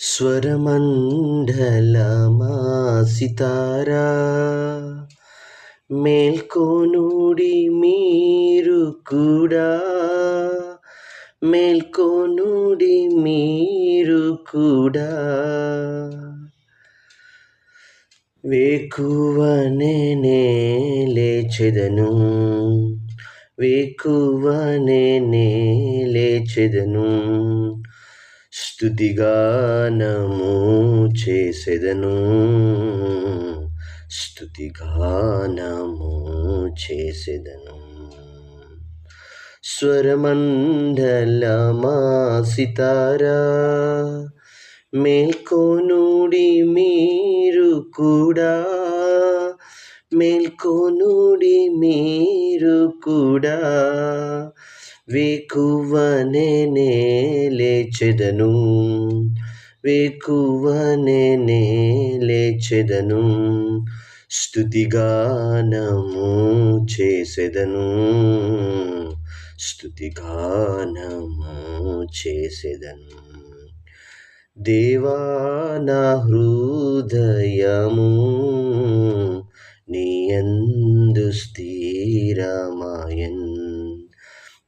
స్వరమండలమా సితారా మేల్కోనుడి మీరు కూడా. మేల్కోనుడి మీరు కూడా. వేకువనే లేచెదను వేకువనే లేచెదను స్థుతిగానము చేసెదను. స్థుతిగానము చేసెదను. స్వరమండలమా సితారా? మేల్కోనుడి మీరు కూడా. మేల్కోనుడి మీరు కూడా. వేకువనే లేచెదను. వేకువనే లేచెదను. స్థుతిగానము చేసెదను. స్థుతిగానము చేసెదను. దేవాన హృదయము నీయందు స్థిరమాయన్.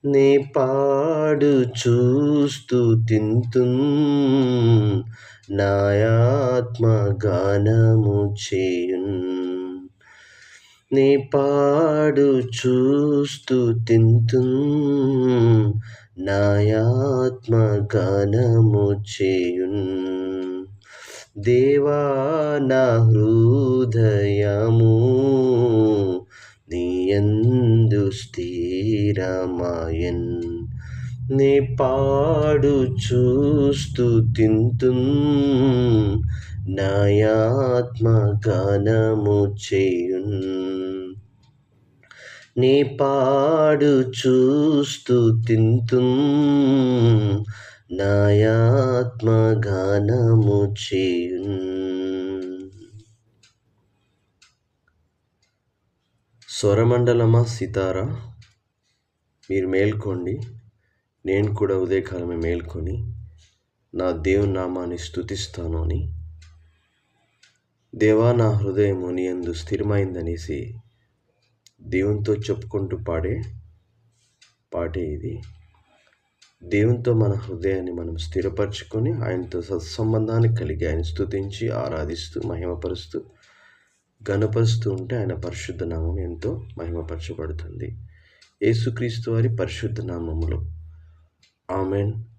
నే పాడు చూస్తూ తింతు. నాయాత్మ గానము చేయున్ నే పాడు చూస్తూ తింతు. నాయాత్మ గానము చేయున్ దేవా నా హృదయము నీయందు స్థిరమాయన్. నీ పాడు చూస్తూ తింతు నాయాత్మ గానము చేయున్. నీ పాడు చూస్తూ తింతు నాయాత్మ గానము చేయున్. స్వరమండలమా సితారా? మీరు మేల్కోండి. నేను కూడా ఉదయకాలమే మేల్కొని నా దేవుని నామాన్ని స్థుతిస్తాను అని. దేవా నా హృదయము నీ అందు స్థిరమైందనేసి దేవునితో చెప్పుకుంటూ పాడే పాటే ఇది. దేవునితో మన హృదయాన్ని మనం స్థిరపరచుకొని ఆయనతో సత్సంబంధాన్ని కలిగి ఆయన స్థుతించి ఆరాధిస్తూ మహిమపరుస్తూ గణపరుస్తూ ఉంటే ఆయన పరిశుద్ధ నామం ఎంతో మహిమపరచబడుతుంది. యేసుక్రీస్తు వారి పరిశుద్ధ నామములో. ఆమెన్.